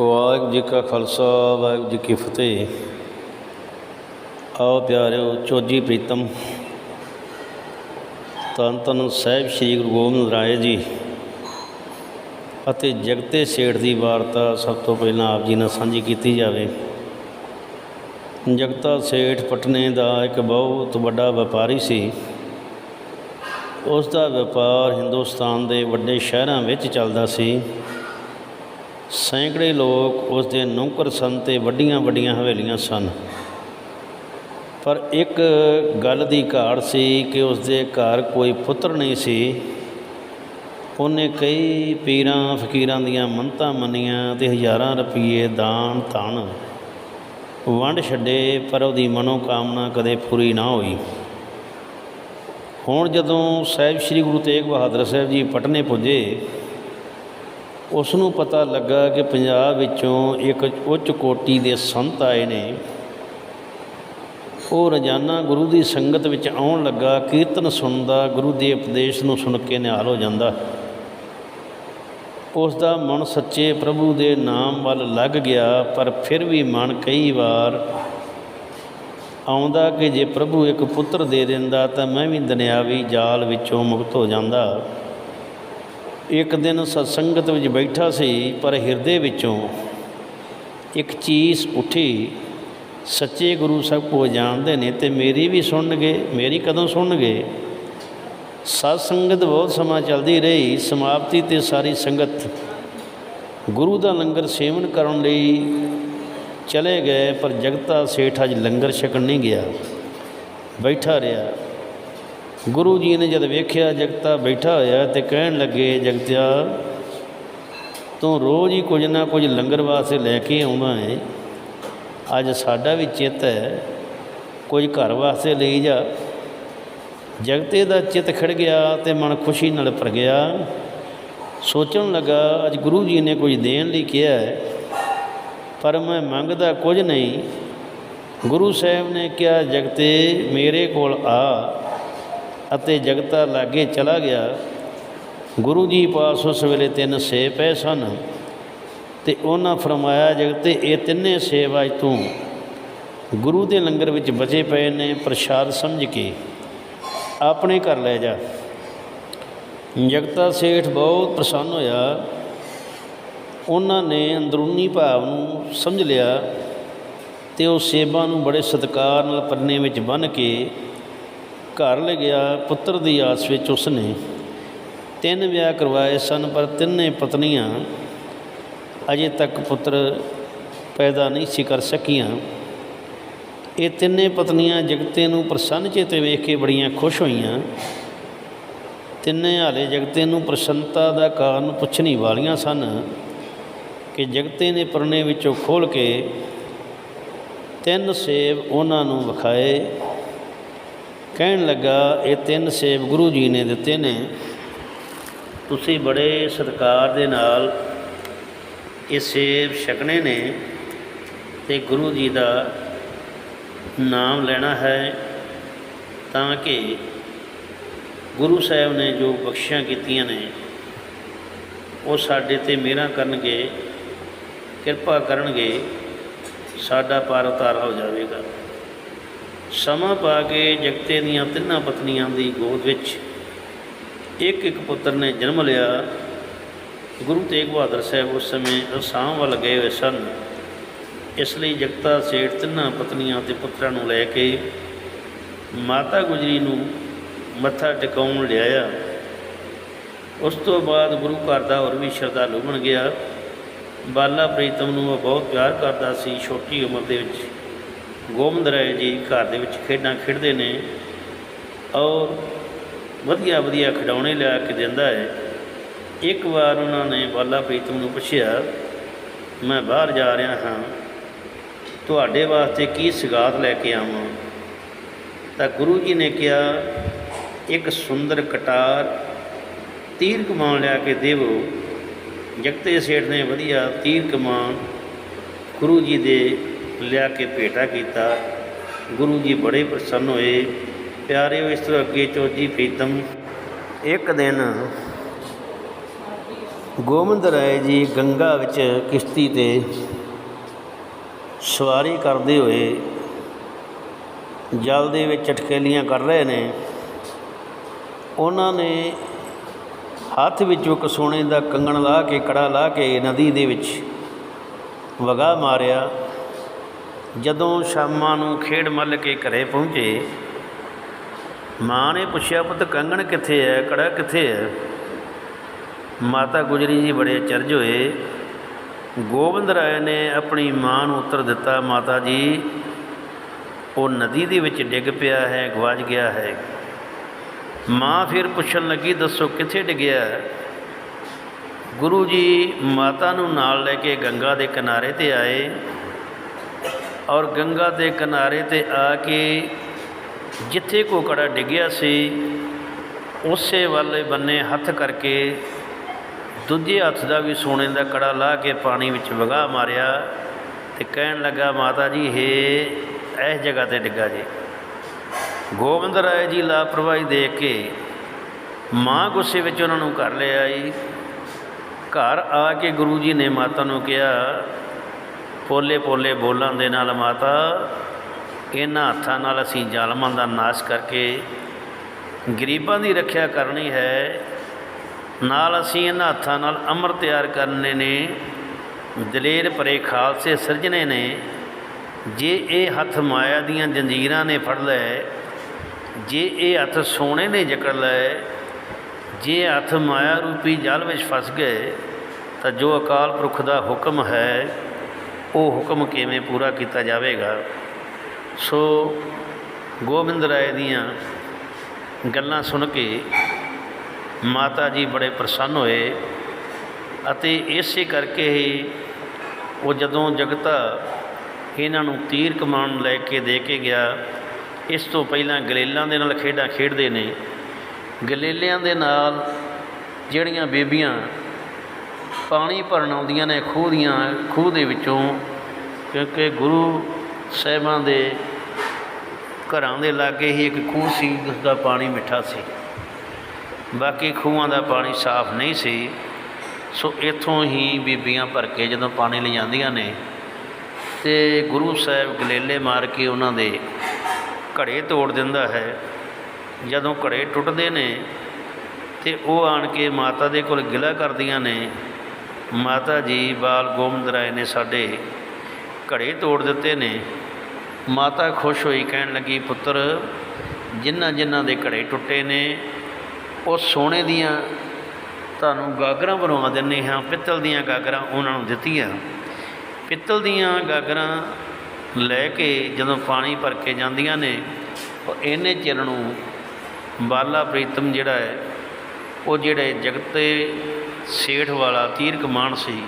ਵਾਹਿਗੁਰੂ ਜੀ ਕਾ ਖਾਲਸਾ, ਵਾਹਿਗੁਰੂ ਜੀ ਕੀ ਫਤਿਹ। ਆਓ ਪਿਆਰਿਓ ਚੋਜੀ ਪ੍ਰੀਤਮ, ਧੰਨ ਧੰਨ ਸਾਹਿਬ ਸ੍ਰੀ ਗੁਰੂ ਗੋਬਿੰਦ ਰਾਏ ਜੀ ਅਤੇ ਜਗਤੇ ਸੇਠ ਦੀ ਵਾਰਤਾ ਸਭ ਤੋਂ ਪਹਿਲਾਂ ਆਪ ਜੀ ਨਾਲ ਸਾਂਝੀ ਕੀਤੀ ਜਾਵੇ। ਜਗਤਾ ਸੇਠ ਪਟਨੇ ਦਾ ਇੱਕ ਬਹੁਤ ਵੱਡਾ ਵਪਾਰੀ ਸੀ। ਉਸ ਦਾ ਵਪਾਰ ਹਿੰਦੁਸਤਾਨ ਦੇ ਵੱਡੇ ਸ਼ਹਿਰਾਂ ਵਿੱਚ ਚੱਲਦਾ ਸੀ। ਸੈਂਕੜੇ ਲੋਕ ਉਸ ਦੇ ਨੌਕਰ ਸਨ ਤੇ ਵੱਡੀਆਂ ਵੱਡੀਆਂ ਹਵੇਲੀਆਂ ਸਨ। ਪਰ ਇੱਕ ਗੱਲ ਦੀ ਘਾਟ ਸੀ ਕਿ ਉਸ ਦੇ ਘਰ ਕੋਈ ਪੁੱਤਰ ਨਹੀਂ ਸੀ। ਉਹਨੇ ਕਈ ਪੀਰਾਂ, ਫਕੀਰਾਂ ਦੀਆਂ ਮੰਨਤਾਂ ਮੰਨੀਆਂ ਤੇ ਹਜ਼ਾਰਾਂ ਰੁਪਏ ਦਾਨ ਧਨ ਵੰਡ ਛੱਡੇ, ਪਰ ਉਹਦੀ ਮਨੋਕਾਮਨਾ ਕਦੇ ਪੂਰੀ ਨਾ ਹੋਈ। ਹੁਣ ਜਦੋਂ ਸਾਹਿਬ ਸ੍ਰੀ ਗੁਰੂ ਤੇਗ ਬਹਾਦਰ ਸਾਹਿਬ ਜੀ ਪਟਨੇ ਪੁੱਜੇ ਉਸ ਨੂੰ ਪਤਾ ਲੱਗਾ ਕਿ ਪੰਜਾਬ ਵਿੱਚੋਂ ਇੱਕ ਉੱਚ ਕੋਟੀ ਦੇ ਸੰਤ ਆਏ ਨੇ। ਉਹ ਰੋਜ਼ਾਨਾ ਗੁਰੂ ਦੀ ਸੰਗਤ ਵਿੱਚ ਆਉਣ ਲੱਗਾ, ਕੀਰਤਨ ਸੁਣਦਾ, ਗੁਰੂ ਦੇ ਉਪਦੇਸ਼ ਨੂੰ ਸੁਣ ਕੇ ਨਿਹਾਲ ਹੋ ਜਾਂਦਾ। ਉਸ ਦਾ ਮਨ ਸੱਚੇ ਪ੍ਰਭੂ ਦੇ ਨਾਮ ਵੱਲ ਲੱਗ ਗਿਆ, ਪਰ ਫਿਰ ਵੀ ਮਨ ਕਈ ਵਾਰ ਆਉਂਦਾ ਕਿ ਜੇ ਪ੍ਰਭੂ ਇੱਕ ਪੁੱਤਰ ਦੇ ਦਿੰਦਾ, ਤਾਂ ਮੈਂ ਵੀ ਦੁਨਿਆਵੀ ਜਾਲ ਵਿੱਚੋਂ ਮੁਕਤ ਹੋ ਜਾਂਦਾ। ਇੱਕ ਦਿਨ ਸਤਸੰਗਤ ਵਿੱਚ ਬੈਠਾ ਸੀ, ਪਰ ਹਿਰਦੇ ਵਿੱਚੋਂ ਇੱਕ ਚੀਜ਼ ਉੱਠੀ। ਸੱਚੇ ਗੁਰੂ ਸਭ ਕੋ ਜਾਣਦੇ ਨੇ ਤੇ ਮੇਰੀ ਵੀ ਸੁਣਨਗੇ ਮੇਰੀ ਕਦੋਂ ਸੁਣਨਗੇ ਸਤ ਸੰਗਤ ਬਹੁਤ ਸਮਾਂ ਚੱਲਦੀ ਰਹੀ, ਸਮਾਪਤੀ ਤੇ ਸਾਰੀ ਸੰਗਤ ਗੁਰੂ ਦਾ ਲੰਗਰ ਸੇਵਨ ਕਰਨ ਲਈ ਚਲੇ ਗਏ, ਪਰ ਜਗਤਾ ਸੇਠ ਅੱਜ ਲੰਗਰ ਛਕਣ ਨਹੀਂ ਗਿਆ। ਬੈਠਾ ਰਿਹਾ। ਗੁਰੂ ਜੀ ਨੇ ਜਦ ਵੇਖਿਆ ਜਗਤਾ ਬੈਠਾ ਹੋਇਆ ਤੇ ਕਹਿਣ ਲੱਗੇ, ਜਗਤਿਆ, ਤੂੰ ਰੋਜ਼ ਹੀ ਕੁਝ ਨਾ ਕੁਝ ਲੰਗਰ ਵਾਸਤੇ ਲੈ ਕੇ ਆਉਂਦਾ ਹੈ ਅੱਜ ਸਾਡਾ ਵੀ ਚਿੱਤ ਹੈ, ਕੁਝ ਘਰ ਵਾਸਤੇ ਲਈ ਜਾ। ਜਗਤੇ ਦਾ ਚਿੱਤ ਖੜ ਗਿਆ ਤੇ ਮਨ ਖੁਸ਼ੀ ਨਾਲ ਭਰ ਗਿਆ। ਸੋਚਣ ਲੱਗਾ, ਅੱਜ ਗੁਰੂ ਜੀ ਨੇ ਕੁਝ ਦੇਣ ਲਈ ਕਿਹਾ ਹੈ, ਪਰ ਮੈਂ ਮੰਗਦਾ ਕੁਝ ਨਹੀਂ। ਗੁਰੂ ਸਾਹਿਬ ਨੇ ਕਿਹਾ, ਜਗਤੇ, ਮੇਰੇ ਕੋਲ ਆ। ਅਤੇ ਜਗਤਾ ਲਾਗੇ ਚਲਾ ਗਿਆ। ਗੁਰੂ ਜੀ ਪਾਸ ਉਸ ਵੇਲੇ ਤਿੰਨ ਸੇਬ ਪਏ ਸਨ ਤੇ ਉਹਨਾਂ ਫਰਮਾਇਆ, ਜਗਤੇ, ਇਹ ਤਿੰਨੇ ਸੇਬ ਅੱਜ ਤੂੰ ਗੁਰੂ ਦੇ ਲੰਗਰ ਵਿੱਚ ਬਚੇ ਪਏ ਨੇ, ਪ੍ਰਸ਼ਾਦ ਸਮਝ ਕੇ ਆਪਣੇ ਘਰ ਲੈ ਜਾ। ਜਗਤਾ ਸੇਠ ਬਹੁਤ ਪ੍ਰਸੰਨ ਹੋਇਆ। ਉਹਨਾਂ ਨੇ ਅੰਦਰੂਨੀ ਭਾਵ ਨੂੰ ਸਮਝ ਲਿਆ ਤੇ ਉਹ ਸੇਬਾਂ ਨੂੰ ਬੜੇ ਸਤਿਕਾਰ ਨਾਲ ਪੰਨੇ ਵਿੱਚ ਬੰਨ੍ਹ ਕੇ ਘਰ ਲੈ ਗਿਆ ਪੁੱਤਰ ਦੀ ਆਸ ਵਿੱਚ ਉਸਨੇ ਤਿੰਨ ਵਿਆਹ ਕਰਵਾਏ ਸਨ, ਪਰ ਤਿੰਨੇ ਪਤਨੀਆਂ ਅਜੇ ਤੱਕ ਪੁੱਤਰ ਪੈਦਾ ਨਹੀਂ ਸੀ ਕਰ ਸਕੀਆਂ। ਇਹ ਤਿੰਨੇ ਪਤਨੀਆਂ ਜਗਤੇ ਨੂੰ ਪ੍ਰਸੰਨ ਚੇਤੇ ਵੇਖ ਕੇ ਬੜੀਆਂ ਖੁਸ਼ ਹੋਈਆਂ। ਤਿੰਨੇ ਹਾਲੇ ਜਗਤੇ ਨੂੰ ਪ੍ਰਸੰਨਤਾ ਦਾ ਕਾਰਨ ਪੁੱਛਣੀ ਵਾਲੀਆਂ ਸਨ ਕਿ ਜਗਤੇ ਨੇ ਪਰਨੇ ਵਿੱਚੋਂ ਖੋਲ ਕੇ ਤਿੰਨ ਸੇਬ ਉਹਨਾਂ ਨੂੰ ਵਿਖਾਏ। ਕਹਿਣ ਲੱਗਾ, ਇਹ ਤਿੰਨ ਸੇਬ ਗੁਰੂ ਜੀ ਨੇ ਦਿੱਤੇ ਨੇ। ਤੁਸੀਂ ਬੜੇ ਸਤਿਕਾਰ ਦੇ ਨਾਲ ਇਹ ਸੇਬ ਛਕਣੇ ਨੇ ਤੇ ਗੁਰੂ ਜੀ ਦਾ ਨਾਮ ਲੈਣਾ ਹੈ ਤਾਂ ਕਿ ਗੁਰੂ ਸਾਹਿਬ ਨੇ ਜੋ ਬਖਸ਼ਿਸ਼ਾਂ ਕੀਤੀਆਂ ਨੇ, ਉਹ ਸਾਡੇ ਤੇ ਮਿਹਰਾਂ ਕਰਨਗੇ, ਕਿਰਪਾ ਕਰਨਗੇ, ਸਾਡਾ ਪਾਰ ਉਤਾਰ ਹੋ ਜਾਵੇਗਾ। ਸਮਾਂ ਪਾ ਕੇ ਜਗਤੇ ਦੀਆਂ ਤਿੰਨਾਂ ਪਤਨੀਆਂ ਦੀ ਗੋਦ ਵਿੱਚ ਇੱਕ ਇੱਕ ਪੁੱਤਰ ਨੇ ਜਨਮ ਲਿਆ। ਗੁਰੂ ਤੇਗ ਬਹਾਦਰ ਸਾਹਿਬ ਉਸ ਸਮੇਂ ਅਸਾਮ ਵੱਲ ਗਏ ਹੋਏ ਸਨ। ਇਸ ਲਈ ਜਗਤਾ ਸੇਠ ਤਿੰਨਾਂ ਪਤਨੀਆਂ ਤੇ ਪੁੱਤਰਾਂ ਨੂੰ ਲੈ ਕੇ ਮਾਤਾ ਗੁਜਰੀ ਨੂੰ ਮੱਥਾ ਟਿਕਾਉਣ ਲਿਆਇਆ। ਉਸ ਤੋਂ ਬਾਅਦ ਗੁਰੂ ਘਰ ਦਾ ਹੋਰ ਵੀ ਸ਼ਰਧਾਲੂ ਬਣ ਗਿਆ। ਬਾਲਾ ਪ੍ਰੀਤਮ ਨੂੰ ਉਹ ਬਹੁਤ ਪਿਆਰ ਕਰਦਾ ਸੀ, ਛੋਟੀ ਉਮਰ ਦੇ ਵਿੱਚ। ਗੋਬਿੰਦ ਰਾਏ ਜੀ ਘਰ ਦੇ ਵਿੱਚ ਖੇਡਾਂ ਖੇਡਦੇ ਨੇ। ਔਰ ਵਧੀਆ ਵਧੀਆ ਖਿਡੌਣੇ ਲਿਆ ਕੇ ਦਿੰਦਾ ਹੈ। ਇੱਕ ਵਾਰ ਉਹਨਾਂ ਨੇ ਬਾਲਾ ਪ੍ਰੀਤਮ ਨੂੰ ਪੁੱਛਿਆ, ਮੈਂ ਬਾਹਰ ਜਾ ਰਿਹਾ ਹਾਂ। ਤੁਹਾਡੇ ਵਾਸਤੇ ਕੀ ਸਗਾਤ ਲੈ ਕੇ ਆਵਾਂ? ਤਾਂ ਗੁਰੂ ਜੀ ਨੇ ਕਿਹਾ, ਇੱਕ ਸੁੰਦਰ ਕਟਾਰ ਤੀਰ ਕਮਾਨ ਲਿਆ ਕੇ ਦੇਵੋ। ਜਗਤੇ ਸੇਠ ਨੇ ਵਧੀਆ ਤੀਰ ਕਮਾਨ ਗੁਰੂ ਜੀ ਦੇ ਲਿਆ ਕੇ ਭੇਟਾ ਕੀਤਾ। ਗੁਰੂ ਜੀ ਬੜੇ ਪ੍ਰਸੰਨ ਹੋਏ। ਪਿਆਰਿਓ, ਇਸ ਤੋਂ ਅੱਗੇ ਚੋਜੀ ਪ੍ਰੀਤਮ। ਇੱਕ ਦਿਨ ਗੋਬਿੰਦ ਰਾਏ ਜੀ ਗੰਗਾ ਵਿੱਚ ਕਿਸ਼ਤੀ ਤੇ ਸਵਾਰੀ ਕਰਦੇ ਹੋਏ ਜਲ ਦੇ ਵਿੱਚ ਅਟਕੇਲੀਆਂ ਕਰ ਰਹੇ ਨੇ। ਉਹਨਾਂ ਨੇ ਹੱਥ ਵਿੱਚੋਂ ਇੱਕ ਸੋਨੇ ਦਾ ਕੰਗਣ ਲਾ ਕੇ, ਕੜਾ ਲਾ ਕੇ ਨਦੀ ਦੇ ਵਿੱਚ ਵਗਾ ਮਾਰਿਆ। ਜਦੋਂ ਸ਼ਾਮਾਂ ਨੂੰ ਖੇਡ ਮੱਲ ਕੇ ਘਰੇ ਪਹੁੰਚੇ, ਮਾਂ ਨੇ ਪੁੱਛਿਆ, ਪੁੱਤ, ਕੰਗਣ ਕਿੱਥੇ ਹੈ ਕੜਾ ਕਿੱਥੇ ਹੈ ਮਾਤਾ ਗੁਜਰੀ ਜੀ ਬੜੇ ਅਚਰਜ ਹੋਏ। ਗੋਬਿੰਦ ਰਾਏ ਨੇ ਆਪਣੀ ਮਾਂ ਨੂੰ ਉੱਤਰ ਦਿੱਤਾ, ਮਾਤਾ ਜੀ, ਉਹ ਨਦੀ ਦੇ ਵਿੱਚ ਡਿੱਗ ਪਿਆ ਹੈ, ਗਵਾਚ ਗਿਆ ਹੈ। ਮਾਂ ਫਿਰ ਪੁੱਛਣ ਲੱਗੀ, ਦੱਸੋ, ਕਿੱਥੇ ਡਿੱਗਿਆ? ਗੁਰੂ ਜੀ ਮਾਤਾ ਨੂੰ ਨਾਲ ਲੈ ਕੇ ਗੰਗਾ ਦੇ ਕਿਨਾਰੇ ਤੇ ਆਏ। ਔਰ ਗੰਗਾ ਦੇ ਕਿਨਾਰੇ ਤੇ ਆ ਕੇ ਜਿੱਥੇ ਕੋ ਕੜਾ ਡਿੱਗਿਆ ਸੀ, ਉਸੇ ਵਾਲੇ ਬੰਨੇ ਹੱਥ ਕਰਕੇ ਦੂਜੇ ਹੱਥ ਦਾ ਵੀ ਸੋਨੇ ਦਾ ਕੜਾ ਲਾ ਕੇ ਪਾਣੀ ਵਿੱਚ ਵਗਾ ਮਾਰਿਆ ਤੇ ਕਹਿਣ ਲੱਗਾ, ਮਾਤਾ ਜੀ, ਹੇ ਇਸ ਜਗ੍ਹਾ ਤੇ ਡਿੱਗਾ ਜੀ। ਗੋਬਿੰਦ ਰਾਏ ਜੀ ਲਾਪਰਵਾਹੀ ਦੇਖ ਕੇ ਮਾਂ ਗੁੱਸੇ ਵਿੱਚ ਉਹਨਾਂ ਨੂੰ ਘਰ ਲੈ ਆਈ। ਘਰ ਆ ਕੇ ਗੁਰੂ ਜੀ ਨੇ ਮਾਤਾ ਨੂੰ ਕਿਹਾ ਪੋਲੇ ਪੋਲੇ ਬੋਲਾਂ ਦੇ ਨਾਲ ਮਾਤਾ, ਇਹਨਾਂ ਹੱਥਾਂ ਨਾਲ ਅਸੀਂ ਜ਼ਾਲਮਾਂ ਦਾ ਨਾਸ਼ ਕਰਕੇ ਗਰੀਬਾਂ ਦੀ ਰੱਖਿਆ ਕਰਨੀ ਹੈ। ਨਾਲ ਅਸੀਂ ਇਹਨਾਂ ਹੱਥਾਂ ਨਾਲ ਅਮਰ ਤਿਆਰ ਕਰਨੇ ਨੇ। ਦਲੇਰ ਭਰੇ ਖਾਲਸੇ ਸਿਰਜਣੇ ਨੇ। ਜੇ ਇਹ ਹੱਥ ਮਾਇਆ ਦੀਆਂ ਜੰਜੀਰਾਂ ਨੇ ਫੜ ਲਏ, ਜੇ ਇਹ ਹੱਥ ਸੋਨੇ ਨੇ ਜਕੜ ਲਏ, ਜੇ ਹੱਥ ਮਾਇਆ ਰੂਪੀ ਜਲ ਵਿੱਚ ਫਸ ਗਏ, ਤਾਂ ਜੋ ਅਕਾਲ ਪੁਰਖ ਦਾ ਹੁਕਮ ਹੈ ਉਹ ਹੁਕਮ ਕਿਵੇਂ ਪੂਰਾ ਕੀਤਾ ਜਾਵੇਗਾ? ਸੋ ਗੋਬਿੰਦ ਰਾਏ ਦੀਆਂ ਗੱਲਾਂ ਸੁਣ ਕੇ ਮਾਤਾ ਜੀ ਬੜੇ ਪ੍ਰਸੰਨ ਹੋਏ ਅਤੇ ਇਸੇ ਕਰਕੇ ਹੀ ਉਹ ਜਦੋਂ ਜਗਤਾ ਇਹਨਾਂ ਨੂੰ ਤੀਰ ਕਮਾਨ ਲੈ ਕੇ ਦੇ ਕੇ ਗਿਆ, ਇਸ ਤੋਂ ਪਹਿਲਾਂ ਗਲੇਲਾਂ ਦੇ ਨਾਲ ਖੇਡਾਂ ਖੇਡਦੇ ਨੇ। ਗਲੇਲਿਆਂ ਦੇ ਨਾਲ ਜਿਹੜੀਆਂ ਬੇਬੀਆਂ ਪਾਣੀ ਭਰਨ ਆਉਂਦੀਆਂ ਨੇ ਖੂਹ ਦੀਆਂ, ਖੂਹ ਦੇ ਵਿੱਚੋਂ, ਕਿਉਂਕਿ ਗੁਰੂ ਸਾਹਿਬਾਂ ਦੇ ਘਰਾਂ ਦੇ ਲਾਗੇ ਹੀ ਇੱਕ ਖੂਹ ਸੀ ਜਿਸ ਦਾ ਪਾਣੀ ਮਿੱਠਾ ਸੀ। ਬਾਕੀ ਖੂਹਾਂ ਦਾ ਪਾਣੀ ਸਾਫ਼ ਨਹੀਂ ਸੀ। ਸੋ ਇੱਥੋਂ ਹੀ ਬੀਬੀਆਂ ਭਰ ਕੇ ਜਦੋਂ ਪਾਣੀ ਲਿਜਾਂਦੀਆਂ ਨੇ, ਤੇ ਗੁਰੂ ਸਾਹਿਬ ਗਲੇਲੇ ਮਾਰ ਕੇ ਉਹਨਾਂ ਦੇ ਘੜੇ ਤੋੜ ਦਿੰਦਾ ਹੈ। ਜਦੋਂ ਘੜੇ ਟੁੱਟਦੇ ਨੇ, ਤੇ ਉਹ ਆਣ ਕੇ ਮਾਤਾ ਦੇ ਕੋਲ ਗਿਲਾ ਕਰਦੀਆਂ ਨੇ ਮਾਤਾ ਜੀ ਬਾਲ ਗੋਬਿੰਦ ਰਾਏ ਨੇ ਸਾਡੇ ਘੜੇ ਤੋੜ ਦਿੱਤੇ ਨੇ। ਮਾਤਾ ਖੁਸ਼ ਹੋਈ ਕਹਿਣ ਲੱਗੀ, ਪੁੱਤਰ ਜਿਨ੍ਹਾਂ ਜਿਨ੍ਹਾਂ ਦੇ ਘੜੇ ਟੁੱਟੇ ਨੇ, ਉਹ ਸੋਨੇ ਦੀਆਂ ਤੁਹਾਨੂੰ ਗਾਗਰਾਂ ਬਣਵਾ ਦਿੰਨੇ ਹਾਂ, ਪਿੱਤਲ ਦੀਆਂ ਗਾਗਰਾਂ ਉਹਨਾਂ ਨੂੰ ਦਿੱਤੀਆਂ। ਪਿੱਤਲ ਦੀਆਂ ਗਾਗਰਾਂ ਲੈ ਕੇ ਜਦੋਂ ਪਾਣੀ ਭਰ ਕੇ ਜਾਂਦੀਆਂ ਨੇ, ਉਹ ਇਹਨੇ ਚਿਰ ਨੂੰ ਬਾਲਾ ਪ੍ਰੀਤਮ ਜਿਹੜਾ ਹੈ, ਉਹ ਜਿਹੜੇ ਜਗਤੇ ਸੇਠ ਵਾਲਾ ਤੀਰ ਕਮਾਨ ਸੀ,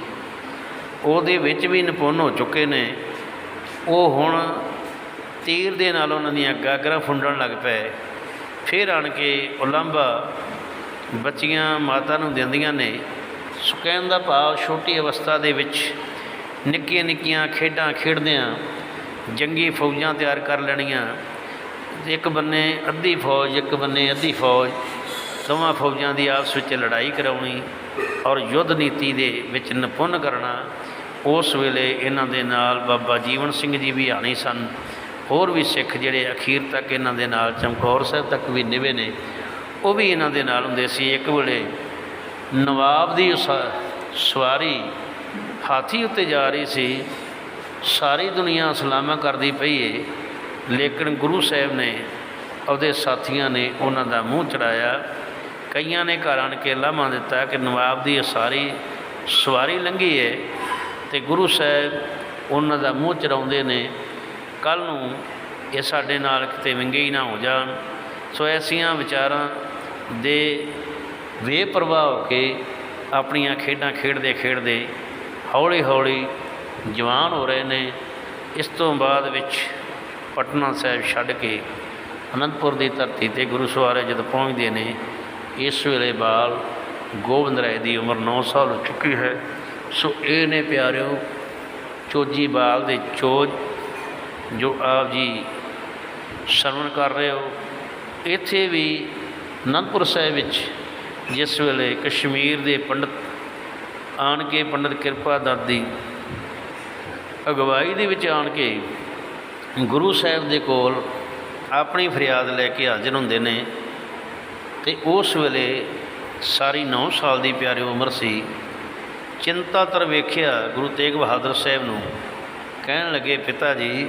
ਉਹਦੇ ਵਿੱਚ ਵੀ ਨਿਪੁੰਨ ਹੋ ਚੁੱਕੇ ਨੇ। ਉਹ ਹੁਣ ਤੀਰ ਦੇ ਨਾਲ ਉਹਨਾਂ ਦੀਆਂ ਗਾਗਰਾਂ ਫੁੰਡਣ ਲੱਗ ਪਏ। ਫਿਰ ਆਣ ਕੇ ਉਲੰਭਾ ਬੱਚੀਆਂ ਮਾਤਾ ਨੂੰ ਦਿੰਦੀਆਂ ਨੇ। ਸੁਕੈਨ ਦਾ ਭਾਵ ਛੋਟੀ ਅਵਸਥਾ ਦੇ ਵਿੱਚ ਨਿੱਕੀਆਂ ਨਿੱਕੀਆਂ ਖੇਡਾਂ ਖੇਡਦਿਆਂ ਜੰਗੀ ਫੌਜਾਂ ਤਿਆਰ ਕਰ ਲੈਣੀਆਂ। ਇੱਕ ਬੰਨੇ ਅੱਧੀ ਫੌਜ, ਇੱਕ ਬੰਨੇ ਅੱਧੀ ਫੌਜ। ਦੋਵਾਂ ਫੌਜਾਂ ਦੀ ਆਪਸ ਵਿੱਚ ਲੜਾਈ ਕਰਾਉਣੀ। ਔਰ ਯੁੱਧ ਨੀਤੀ ਦੇ ਵਿੱਚ ਨਿਪੁੰਨ ਕਰਨਾ, ਉਸ ਵੇਲੇ ਇਹਨਾਂ ਦੇ ਨਾਲ ਬਾਬਾ ਜੀਵਨ ਸਿੰਘ ਜੀ ਵੀ ਆਣੀ ਸਨ। ਹੋਰ ਵੀ ਸਿੱਖ ਜਿਹੜੇ ਅਖੀਰ ਤੱਕ ਇਹਨਾਂ ਦੇ ਨਾਲ, ਚਮਕੌਰ ਸਾਹਿਬ ਤੱਕ ਵੀ ਨਿਵੇ ਨੇ, ਉਹ ਵੀ ਇਹਨਾਂ ਦੇ ਨਾਲ ਹੁੰਦੇ ਸੀ। ਇੱਕ ਵੇਲੇ ਨਵਾਬ ਦੀ ਉਸ ਸਵਾਰੀ ਹਾਥੀ ਉੱਤੇ ਜਾ ਰਹੀ ਸੀ। ਸਾਰੀ ਦੁਨੀਆ ਸਲਾਮਾ ਕਰਦੀ ਪਈ ਏ, ਲੇਕਿਨ ਗੁਰੂ ਸਾਹਿਬ ਨੇ, ਉਹਦੇ ਸਾਥੀਆਂ ਨੇ ਉਹਨਾਂ ਦਾ ਮੂੰਹ ਚੜਾਇਆ। ਕਈਆਂ ਨੇ ਘਰ ਆਣ ਕੇ ਲਾਮਾ ਦਿੱਤਾ ਕਿ ਨਵਾਬ ਦੀ ਇਹ ਸਾਰੀ ਸਵਾਰੀ ਲੰਘੀ ਹੈ ਤੇ ਗੁਰੂ ਸਾਹਿਬ ਉਹਨਾਂ ਦਾ ਮੂੰਹ ਚਰਾਉਂਦੇ ਨੇ ਕੱਲ ਨੂੰ ਇਹ ਸਾਡੇ ਨਾਲ ਕਿਤੇ ਵਿੰਗੇ ਹੀ ਨਾ ਹੋ ਜਾਣ। ਸੋ ਐਸੀਆਂ ਵਿਚਾਰਾਂ ਦੇ ਬੇਪਰਵਾਹ ਹੋ ਕੇ ਆਪਣੀਆਂ ਖੇਡਾਂ ਖੇਡਦੇ ਖੇਡਦੇ ਹੌਲੀ ਹੌਲੀ ਜਵਾਨ ਹੋ ਰਹੇ ਨੇ। ਇਸ ਤੋਂ ਬਾਅਦ ਵਿੱਚ ਪਟਨਾ ਸਾਹਿਬ ਛੱਡ ਕੇ ਅਨੰਦਪੁਰ ਦੀ ਧਰਤੀ ਤੇ ਗੁਰੂ ਸਵਾਰੇ ਜਦ ਪਹੁੰਚਦੇ ਨੇ ਇਸ ਵੇਲੇ ਬਾਲ ਗੋਬਿੰਦ ਰਾਏ ਦੀ ਉਮਰ 9 ਸਾਲ ਹੋ ਚੁੱਕੀ ਹੈ। ਸੋ ਇਹ ਨੇ ਪਿਆਰਿਓ ਚੋਜੀ ਬਾਲ ਦੇ ਚੋਜ ਜੋ ਆਪ ਜੀ ਸ਼ਰਵਣ ਕਰ ਰਹੇ ਹੋ। ਇੱਥੇ ਵੀ ਅਨੰਦਪੁਰ ਸਾਹਿਬ ਵਿੱਚ ਜਿਸ ਵੇਲੇ ਕਸ਼ਮੀਰ ਦੇ ਪੰਡਤ ਆਣ ਕੇ ਪੰਡਤ ਕਿਰਪਾ ਦਾਦੀ ਅਗਵਾਈ ਦੇ ਵਿੱਚ ਆਣ ਕੇ ਗੁਰੂ ਸਾਹਿਬ ਦੇ ਕੋਲ ਆਪਣੀ ਫਰਿਆਦ ਲੈ ਕੇ ਹਾਜ਼ਰ ਹੁੰਦੇ ਨੇ। ਤੇ ਉਸ ਵੇਲੇ ਸਾਰੀ 9 ਸਾਲ ਦੀ ਪਿਆਰੀ ਉਮਰ ਸੀ। ਚਿੰਤਾ ਚਿੰਤਾਤਰ ਵੇਖਿਆ ਗੁਰੂ ਤੇਗ ਬਹਾਦਰ ਸਾਹਿਬ ਨੂੰ। ਕਹਿਣ ਲੱਗੇ, ਪਿਤਾ ਜੀ,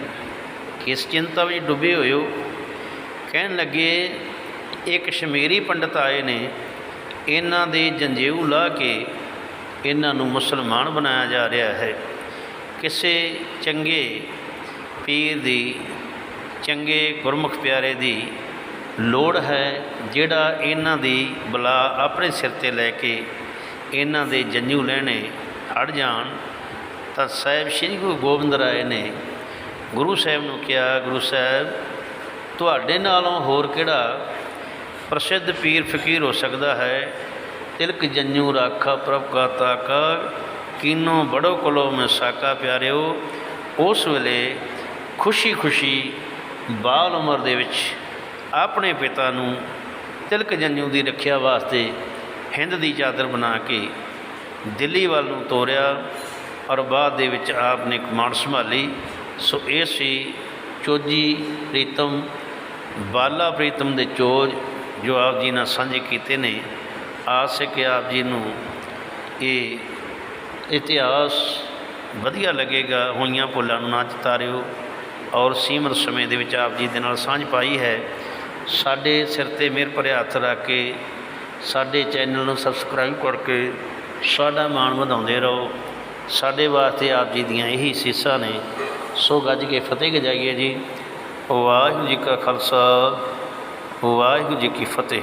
ਕਿਸ ਚਿੰਤਾ ਵਿੱਚ ਡੁੱਬੇ ਹੋਏ ਹੋ? ਕਹਿਣ ਲੱਗੇ ਇਹ ਕਸ਼ਮੀਰੀ ਪੰਡਤ ਆਏ ਨੇ। ਇਹਨਾਂ ਦੇ ਜੰਜੇਊ ਲਾ ਕੇ ਇਹਨਾਂ ਨੂੰ ਮੁਸਲਮਾਨ ਬਣਾਇਆ ਜਾ ਰਿਹਾ ਹੈ। ਕਿਸੇ ਚੰਗੇ ਪੀਰ ਦੀ, ਚੰਗੇ ਗੁਰਮੁਖ ਪਿਆਰੇ ਦੀ ਲੋੜ ਹੈ ਜਿਹੜਾ ਇਹਨਾਂ ਦੀ ਬਲਾ ਆਪਣੇ ਸਿਰ ਤੇ ਲੈ ਕੇ ਇਹਨਾਂ ਦੇ ਜੰਜੂ ਲੈਣੇ ਹਟ ਜਾਣ, ਤਾਂ ਸਾਹਿਬ ਸ੍ਰੀ ਗੁਰੂ ਗੋਬਿੰਦ ਰਾਏ ਨੇ ਗੁਰੂ ਸਾਹਿਬ ਨੂੰ ਕਿਹਾ, ਗੁਰੂ ਸਾਹਿਬ, ਤੁਹਾਡੇ ਨਾਲੋਂ ਹੋਰ ਕਿਹੜਾ ਪ੍ਰਸਿੱਧ ਪੀਰ ਫਕੀਰ ਹੋ ਸਕਦਾ ਹੈ? ਤਿਲਕ ਜੰਜੂ ਰਾਖਾ ਪ੍ਰਭ ਕਾ ਤਾਕਾ, ਕੀਨੋ ਬੜੋ ਕੋਲੋ ਮੈਂ ਸਾਕਾ ਪਿਆਰਿਓ। ਉਸ ਵੇਲੇ ਖੁਸ਼ੀ ਖੁਸ਼ੀ ਬਾਲ ਉਮਰ ਦੇ ਵਿੱਚ ਆਪਣੇ ਪਿਤਾ ਨੂੰ ਤਿਲਕ ਜੰਜੂ ਦੀ ਰੱਖਿਆ ਵਾਸਤੇ ਹਿੰਦ ਦੀ ਚਾਦਰ ਬਣਾ ਕੇ ਦਿੱਲੀ ਵੱਲ ਨੂੰ ਤੋਰਿਆ ਔਰ ਬਾਅਦ ਦੇ ਵਿੱਚ ਆਪ ਨੇ ਕਮਾਂਡ ਸੰਭਾਲੀ। ਸੋ ਇਹ ਸੀ ਚੋਜੀ ਪ੍ਰੀਤਮ, ਬਾਲਾ ਪ੍ਰੀਤਮ ਦੇ ਚੋਜ ਜੋ ਆਪ ਜੀ ਨਾਲ ਸਾਂਝੇ ਕੀਤੇ ਨੇ। ਆਸ ਹੈ ਕਿ ਆਪ ਜੀ ਨੂੰ ਇਹ ਇਤਿਹਾਸ ਵਧੀਆ ਲੱਗੇਗਾ। ਹੋਈਆਂ ਭੁੱਲਾਂ ਨੂੰ ਨਾ ਚਿਤਾਰਿਓ। ਔਰ ਸੀਮਤ ਸਮੇਂ ਦੇ ਵਿੱਚ ਆਪ ਜੀ ਦੇ ਨਾਲ ਸਾਂਝ ਪਾਈ ਹੈ। ਸਾਡੇ ਸਿਰ ਤੇ ਮਿਹਰ ਭਰਿਆ ਹੱਥ ਰੱਖ ਕੇ ਸਾਡੇ ਚੈਨਲ ਨੂੰ ਸਬਸਕ੍ਰਾਈਬ ਕਰਕੇ ਸਾਡਾ ਮਾਣ ਵਧਾਉਂਦੇ ਰਹੋ। ਸਾਡੇ ਵਾਸਤੇ ਆਪ ਜੀ ਦੀਆਂ ਇਹੀ ਸੀਸਾਂ ਨੇ। ਸੋ ਗੱਜ ਕੇ ਫਤਿਹ ਗਜਾਈਏ ਜੀ। ਵਾਹਿਗੁਰੂ ਜੀ ਕਾ ਖਾਲਸਾ, ਵਾਹਿਗੁਰੂ ਜੀ ਕੀ ਫਤਿਹ।